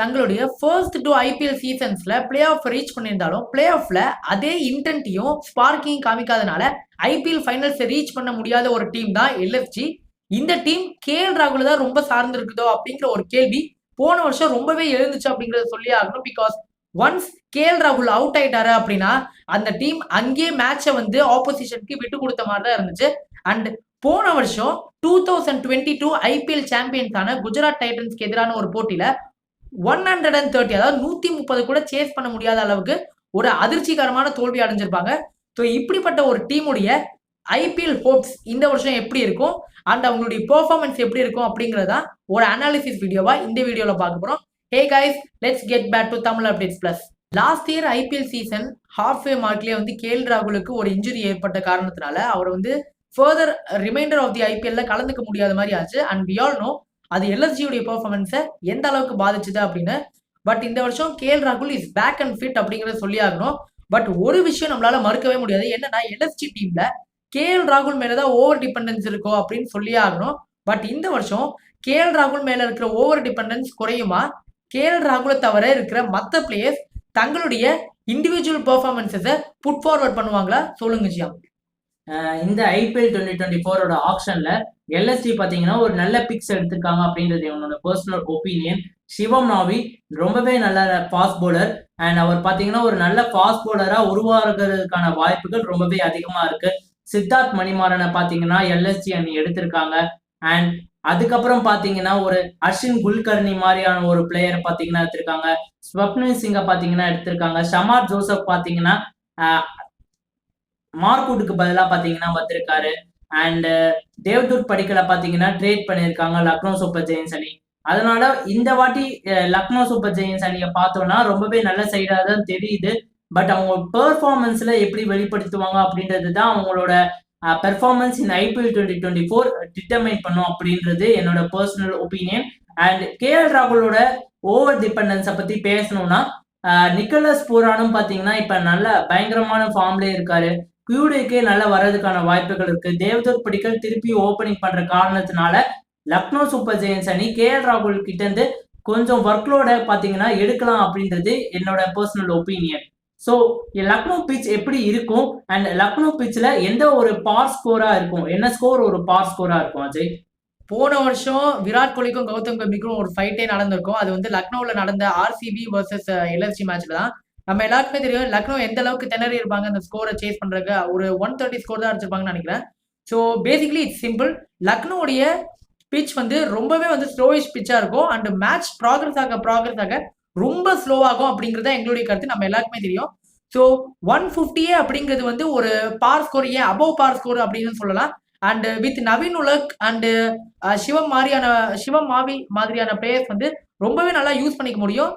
தங்களுடைய first two IPL சீசன்ஸ்ல play off reach பண்ணியிருந்தாலும் பிளே ஆஃப்ல அதே இன்டென்ட்டையும் ஸ்பார்க்கிங் காமிக்காதனால ஐபிஎல் ஃபைனல்ஸ் ரீச் பண்ண முடியாத ஒரு டீம் தான் எல்எஃப்ஜி இந்த டீம் கேஎல் ராகுல தான் ரொம்ப சார்ந்திருக்குதோ அப்படிங்கிற ஒரு கேள்வி போன வருஷம் ரொம்பவே எழுந்துச்சு அப்படிங்கறத சொல்லி ஆகணும் பிகாஸ் ஒன்ஸ் கே எல் ராகுல் அவுட் ஆயிட்டாரு அப்படின்னா அந்த டீம் அங்கேயே மேட்சை வந்து ஆப்போசிஷனுக்கு விட்டு கொடுத்த மாதிரி தான் இருந்துச்சு. அண்ட் போன வருஷம் two thousand twenty two IPL சாம்பியன்ஸான Gujarat டைட்டன்ஸ்க்கு எதிரான ஒரு போட்டியில ஒன் ஹண்ட்ரட் அண்ட் தேர்ட்டி அதாவது நூத்தி முப்பது கூட சேஸ் பண்ண முடியாத அளவுக்கு ஒரு அதிர்ச்சிகரமான தோல்வி அடைஞ்சிருப்பாங்க. ஸோ இப்படிப்பட்ட ஒரு டீமுடைய ஐபிஎல் ஹோப்ஸ் இந்த வருஷம் எப்படி இருக்கும்? அண்ட் அவங்களுடைய பெர்ஃபார்மன்ஸ் எப்படி இருக்கும் அப்படிங்கறதா ஒரு அனாலிசிஸ் வீடியோவா இந்த வீடியோல பார்க்க போறோம். Hey guys let's get back to Tamil updates plus last year IPL season half way மார்க்லேயே வந்து கேஎல் ராகுலுக்கு ஒரு இன்ஜுரி ஏற்பட்ட காரணத்தினால அவர் வந்து ஃபர்தர் ரிமைண்டர் ஆஃப் தி ஐபிஎல்ல கலந்துக்க முடியாத மாதிரி ஆச்சு. அண்ட் வி ஆல் நோ அது எல்எஸ்ஜியுடைய பெர்ஃபார்மன்ஸை எந்த அளவுக்கு பாதிச்சுது அப்படின்னு? பட் இந்த வருஷம் கேஎல் ராகுல் இஸ் பேக் அண்ட் ஃபிட் அப்படிங்கிறத சொல்லி ஆகணும் பட் ஒரு விஷயம் நம்மளால மறுக்கவே முடியாது. என்னன்னா எல்எஸ்ஜி டீம்ல கேஎல் ராகுல் மேலதான் ஓவர் டிபெண்டன்ஸ் இருக்கோ அப்படின்னு சொல்லி ஆகணும் பட் இந்த வருஷம் கேஎல் ராகுல் மேல இருக்கிற ஓவர் டிபெண்டன்ஸ் குறையுமா? கேஎல் ராகுலை தவிர இருக்கிற மற்ற பிளேயர்ஸ் தங்களுடைய இண்டிவிஜுவல் பெர்ஃபார்மன்ஸஸை புட் ஃபார்வர்ட் பண்ணுவாங்களா? சொல்லுங்க ஜியா. இந்த ஐபிஎல் டுவெண்ட்டி டுவெண்ட்டி ஃபோரோட ஆப்ஷன்ல எல்எஸ்டி பார்த்தீங்கன்னா ஒரு நல்ல பிக்ஸ் எடுத்திருக்காங்க அப்படின்றது என்னோட பர்சனல் ஒப்பீனியன் சிவம் நாவி ரொம்பவே நல்ல ஃபாஸ்ட் போலர் அண்ட் அவர் பார்த்தீங்கன்னா ஒரு நல்ல ஃபாஸ்ட் போலராக உருவாகிறதுக்கான வாய்ப்புகள் ரொம்பவே அதிகமாக இருக்கு. சித்தார்த் மணிமாறனை பார்த்தீங்கன்னா எல்எஸ்டி அணி எடுத்திருக்காங்க. அண்ட் அதுக்கப்புறம் பார்த்தீங்கன்னா ஒரு அஸ்வின் குல்கர்னி மாதிரியான ஒரு பிளேயர் பார்த்தீங்கன்னா எடுத்திருக்காங்க. ஸ்வப்னில் சிங்கை பார்த்தீங்கன்னா எடுத்திருக்காங்க. ஷமார் ஜோசப் பார்த்தீங்கன்னா மார்க்குட்டுக்கு பதிலாக பார்த்தீங்கன்னா வந்திருக்காரு. அண்ட் uh, தேவ்தூத் படிக்கல பார்த்தீங்கன்னா ட்ரேட் பண்ணியிருக்காங்க லக்னோ சூப்பர் ஜெயின்ஸ் அணி. அதனால இந்த வாட்டி uh, லக்னோ சூப்பர் ஜெயின்ஸ் அணியை பார்த்தோம்னா ரொம்பவே நல்ல சைடாக தான் தெரியுது. பட் அவங்க பெர்ஃபார்மன்ஸில் எப்படி வெளிப்படுத்துவாங்க அப்படின்றது தான் அவங்களோட performance in IPL twenty twenty four determine பண்ணும் அப்படின்றது என்னோட பர்சனல் ஒப்பீனியன் அண்ட் கேஎல் ராகுலோட ஓவர் டிபெண்டன்ஸை பற்றி பேசணும்னா uh, நிக்கலஸ் பூரானும் பார்த்தீங்கன்னா இப்போ நல்ல பயங்கரமான ஃபார்ம்ல இருக்காரு. பியூடேக்கே நல்லா வர்றதுக்கான வாய்ப்புகள் இருக்கு. தேவதூர் படிக்கல் திருப்பி ஓபனிங் பண்ற காரணத்தினால லக்னோ சூப்பர் ஜெயின்ஸ் அணி கேஎல் ராகுல் கிட்ட இருந்து கொஞ்சம் ஒர்க்லோட பாத்தீங்கன்னா எடுக்கலாம் அப்படின்றது என்னோட personal opinion so Lucknow pitch எப்படி இருக்கும்? அண்ட் லக்னோ பிச்சில் எந்த ஒரு பார் ஸ்கோரா இருக்கும்? என்ன ஸ்கோர் ஒரு பார் ஸ்கோரா இருக்கும் அஜய்? போன வருஷம் விராட் கோலிக்கும் கௌதம் கம்பீருக்கும் ஒரு ஃபைட்டே நடந்திருக்கும். அது வந்து லக்னோவில் நடந்த ஆர்சிபி வர்சஸ் எல்எஃப்சி மேட்ச்ல தான். நம்ம எல்லாருக்குமே தெரியும் லக்னோ எந்த அளவுக்கு திணறி இருப்பாங்க அந்த ஸ்கோரை சேஸ் பண்றதுக்கு. ஒரு ஒன் தேர்ட்டி ஸ்கோர் தான் அடிச்சிருப்பாங்கன்னு நினைக்கிறேன். ஸோ பேசிக்கலி இட்ஸ் சிம்பிள் லக்னோடைய பிச் வந்து ரொம்பவே வந்து ஸ்லோயிஷ் பிச்சா இருக்கும். அண்ட் மேட்ச் ப்ராக்ரஸ் ஆக ப்ராக்ரஸ் ஆக ரொம்ப ஸ்லோவாகும் அப்படிங்கிறது தான் எங்களுடைய கருத்து. நம்ம எல்லாருக்குமே தெரியும். ஸோ ஒன் ஃபிஃப்டியே அப்படிங்கிறது வந்து ஒரு பார் ஸ்கோர் ஏன் அபவ் பார் ஸ்கோர் அப்படின்னு சொல்லலாம். And with Naveen உலக் and Shivam மாதிரியான சிவம் மாவி மாதிரியான பிளேயர்ஸ் வந்து ரொம்பவே நல்லா யூஸ் பண்ணிக்க முடியும்.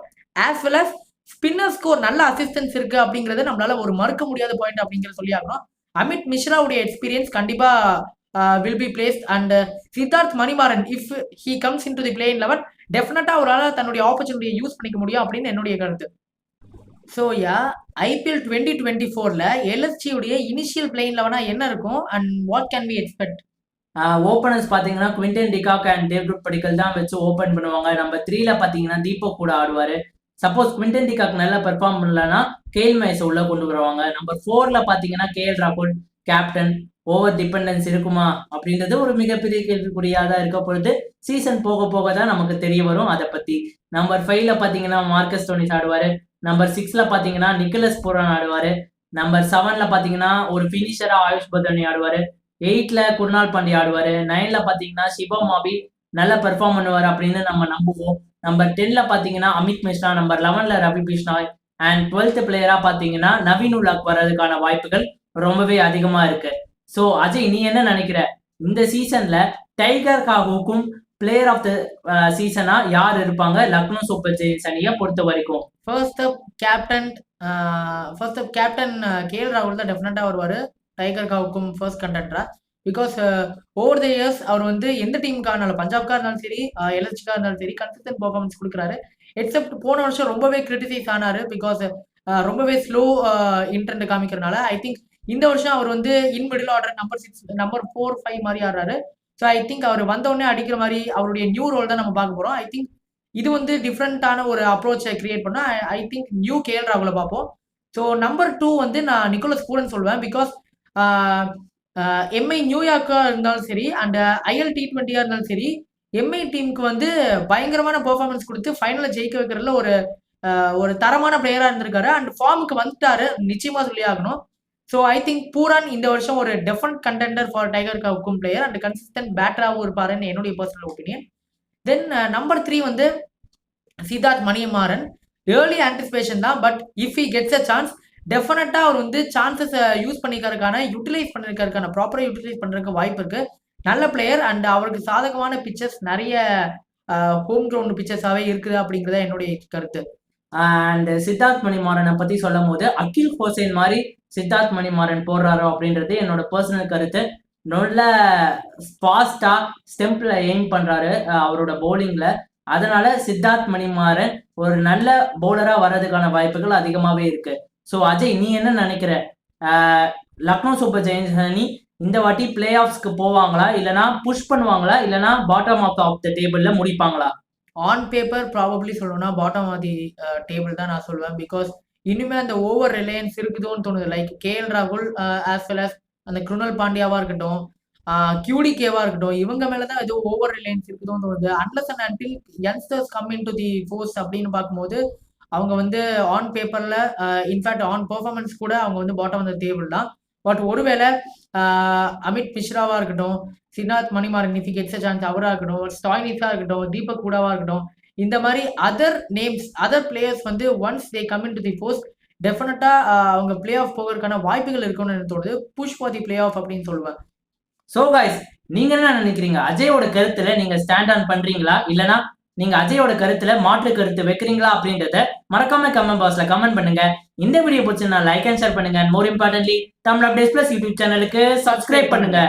ஆஸ் வெல் அஸ் ஸ்பின்னர்ஸ்க்கு ஒரு நல்ல அசிஸ்டன்ஸ் இருக்கு அப்படிங்கறத நம்மளால ஒரு மறுக்க முடியாத பாயிண்ட் அப்படிங்கிறத சொல்லி ஆகணும். அமித் மிஸ்ராவுடைய எக்ஸ்பீரியன்ஸ் கண்டிப்பா will be plays and Siddharth Manimaran if he comes in to the playing eleven டெஃபினட்டா அவரால் தன்னுடைய ஆப்பர்ச்சுனிட்டியை யூஸ் பண்ணிக்க முடியும் அப்படின்னு என்னுடைய கருத்து. So ya IPL twenty twenty ஃபோர்ல எல்எஸ்டியுடைய இனிஷியல் பிளேன் லெவனா என்ன இருக்கும்? And what can we expect openers பார்த்தீங்கன்னா குவிண்டன் டிகாக் அண்ட் டேவ்ரூட் படிக்கல் தான் வச்சு ஓப்பன் பண்ணுவாங்க. நம்ம த்ரீல பார்த்தீங்கன்னா தீபக் கூட ஆடுவார். சப்போஸ் குவிண்டன் டிகாக் நல்லா பெர்ஃபார்ம் பண்ணலன்னா கேல் மைஸ் உள்ள கொண்டு வருவாங்க. நம்பர் ஃபோர்ல பாத்தீங்கன்னா கேஎல் ராகுல் கேப்டன் ஓவர் டிபெண்டன்ஸ் இருக்குமா? அப்படின்றது ஒரு மிகப்பெரிய கேள்விக்குறியாக தான் இருக்க பொழுது சீசன் போக போக தான் நமக்கு தெரிய வரும் அதை பத்தி. நம்பர் ஃபைவ்ல பாத்தீங்கன்னா மார்க்கஸ் டோனிஸ் ஆடுவாரு. நம்பர் சிக்ஸ்ல பாத்தீங்கன்னா நிக்கலஸ் புரான் ஆடுவாரு. நம்பர் செவன்ல பாத்தீங்கன்னா ஒரு பினிஷரா ஆயுஷ் பத்ரனி ஆடுவார். எயிட்ல குருநாள் பாண்டி ஆடுவாரு. நைன்ல பாத்தீங்கன்னா சிவமாபி நல்லா பெர்ஃபார்ம் பண்ணுவார் அப்படின்னு நம்ம நம்புவோம். நம்பர் டென்ல பாத்தீங்கன்னா அமித் மிஸ்ரா நம்பர் லெவன்ல ரவி பிஷ்னாய் அண்ட் டுவெல்த் பிளேயரா பாத்தீங்கன்னா நவீன் உலாக் வர்றதுக்கான வாய்ப்புகள் ரொம்பவே அதிகமா இருக்கு. ஸோ அஜய் நீ என்ன நினைக்கிற? இந்த சீசன்ல டைகர் காகுக்கும் பிளேயர் ஆஃப் த சீசனா யார் இருப்பாங்க? லக்னோ சூப்பர் ஜெயின்ஸ் அணியை பொறுத்த வரைக்கும். First up captain first up captain KL ராகுல் தான் டெஃபினட்டா வருவார். டைகர் காவுக்கும் ஃபர்ஸ்ட் கண்டென்டரா பிகாஸ் ஓவர் த இயர்ஸ் அவர் வந்து எந்த டீமுக்காக இருந்தாலும் பஞ்சாப்காக இருந்தாலும் சரி எல்எஸ்டிக்கா இருந்தாலும் சரி கன்சிஸ்டன்ட் பர்ஃபார்மன்ஸ் கொடுக்குறாரு. எக்ஸப்ட் போன வருஷம் ரொம்பவே கிரிட்டிசைஸ் ஆனார் பிகாஸ் ரொம்பவே ஸ்லோ இன்டென்ட் காமிக்கிறனால ஐ திங்க் இந்த வருஷம் அவர் வந்து in middle order number six number four five மாதிரி ஆடுறாரு. ஸோ ஐ திங்க் அவர் வந்தவுடனே அடிக்கிற மாதிரி அவருடைய நியூ ரோல் தான் நம்ம பார்க்க போகிறோம் ஐ திங்க் இது வந்து டிஃப்ரெண்ட்டான ஒரு அப்ரோச்சை கிரியேட் பண்ணா ஐ திங்க் நியூ கேஎல் ராகுல பார்ப்போம். ஸோ நம்பர் டூ வந்து நான் நிக்கோலஸ் பூரன் சொல்லுவேன் பிகாஸ் எம்ஐ நியூயார்க்காக இருந்தாலும் சரி அண்ட் ஐஎல் டி ட்வெண்ட்டியாக இருந்தாலும் சரி எம்ஐ டீமுக்கு வந்து பயங்கரமான பெர்ஃபார்மன்ஸ் கொடுத்து ஃபைனலில் ஜெயிக்க வைக்கிறதுல ஒரு ஒரு தரமான பிளேயராக இருந்திருக்காரு. அண்ட் ஃபார்முக்கு வந்துட்டாரு. நிச்சயமாக சொல்லி ஆகணும். ஸோ ஐ திங்க் பூரான் இந்த வருஷம் ஒரு டெஃபனட் கண்டெண்டர் ஃபார் டைகர் கவுக்கும் பிளேயர் அண்ட் கன்சிஸ்டன்ட் பேட்டராகவும் இருப்பாருன்னு என்னுடைய personal opinion then number three வந்து சித்தார்த் மணியமாறன். ஏர்லி ஆன்டிசிபேஷன் தான் but if he gets a chance டெஃபினட்டாக அவர் வந்து சான்சஸை யூஸ் பண்ணிக்கிறதுக்கான யூட்டிலைஸ் பண்ணிருக்கிறதுக்கான ப்ராப்பராக யூட்டிலைஸ் பண்ணுறதுக்கு வாய்ப்பு இருக்கு. நல்ல பிளேயர் அண்ட் அவருக்கு சாதகமான பிக்சர்ஸ் நிறைய ஹோம் கிரவுண்ட் பிக்சர்ஸாகவே இருக்குது அப்படிங்கிறத என்னுடைய கருத்து. அண்ட் சித்தார்த் மணிமாறனை பத்தி சொல்லும் போது அகில் ஹோசேன் மாதிரி சித்தார்த் மணிமாறன் போடுறாரோ அப்படின்றது என்னோட பர்சனல் கருத்து. நல்ல ஃபாஸ்டா ஸ்டெம்ப்ல எய்ம் பண்றாரு அவரோட பவுலிங்ல அதனால சித்தார்த் மணிமாறன் ஒரு நல்ல பவுலரா வர்றதுக்கான வாய்ப்புகள் அதிகமாவே இருக்கு. ஸோ அஜய் நீ என்ன நினைக்கிற? லக்னோ சூப்பர் ஜெயின்ஸ் அணி இந்த வாட்டி பிளே ஆஃப்ஸ்க்கு போவாங்களா? இல்லனா புஷ் பண்ணுவாங்களா? இல்லைனா பாட்டம் ஆஃப் ஆஃப் த டேபிள்ல முடிப்பாங்களா? ஆன் பேப்பர் ப்ராபப்ளி சொல்லணும்னா பாட்டம் ஆஃப் தி டேபிள் தான் நான் சொல்லுவேன் பிகாஸ் இனிமேல் அந்த ஓவர் ரிலையன்ஸ் இருக்குதோன்னு தோணுது. லைக் கே எல் ராகுல் ஆஸ் வெல் ஆஸ் அந்த குருணல் பாண்டியாவா இருக்கட்டும் கியூடிகேவா இருக்கட்டும் இவங்க மேல தான் ஏதோ ஓவர் ரிலையன்ஸ் இருக்குதோன்னு தோணுது. Unless and until youngsters come in to the force அப்படின்னு பார்க்கும்போது அவங்க வந்து ஆன் பேப்பர்ல இன்ஃபேக்ட் ஆன் பெர்ஃபார்மன்ஸ் கூட அவங்க வந்து பாட்டம் வந்து டேபிள் தான். பட் ஒருவேளை அமித் மிஸ்ராவா இருக்கட்டும் Siddharth Manimaran if he gets chance அவரா இருக்கட்டும் ஸ்டாய்னிஸா இருக்கட்டும் தீபக் கூடாவா இருக்கட்டும் இந்த மாதிரி அதர் நேம்ஸ் அதர் பிளேயர்ஸ் வந்து once they come in to the post டெஃபினட்டா அவங்க பிளே ஆஃப் போகிறதுக்கான வாய்ப்புகள் இருக்கும்னு எனக்கு தோணுது. Push for the play off அப்படின்னு சொல்லுவேன். சோ கைஸ் நீங்க என்ன நினைக்கிறீங்க? அஜயோட கருத்துல நீங்க ஸ்டாண்ட் ஆன் பண்றீங்களா? இல்லனா நீங்க அஜயோட கருத்துல மாற்று கருத்து வைக்கிறீங்களா அப்படின்றத மறக்காம கமெண்ட் பாக்ஸ்ல கமெண்ட் பண்ணுங்க. இந்த வீடியோ பிடிச்சிருந்தா லைக் அண்ட் ஷேர் பண்ணுங்க. More importantly Tamil updates plus YouTube சேனலுக்கு சப்ஸ்கிரைப் பண்ணுங்க.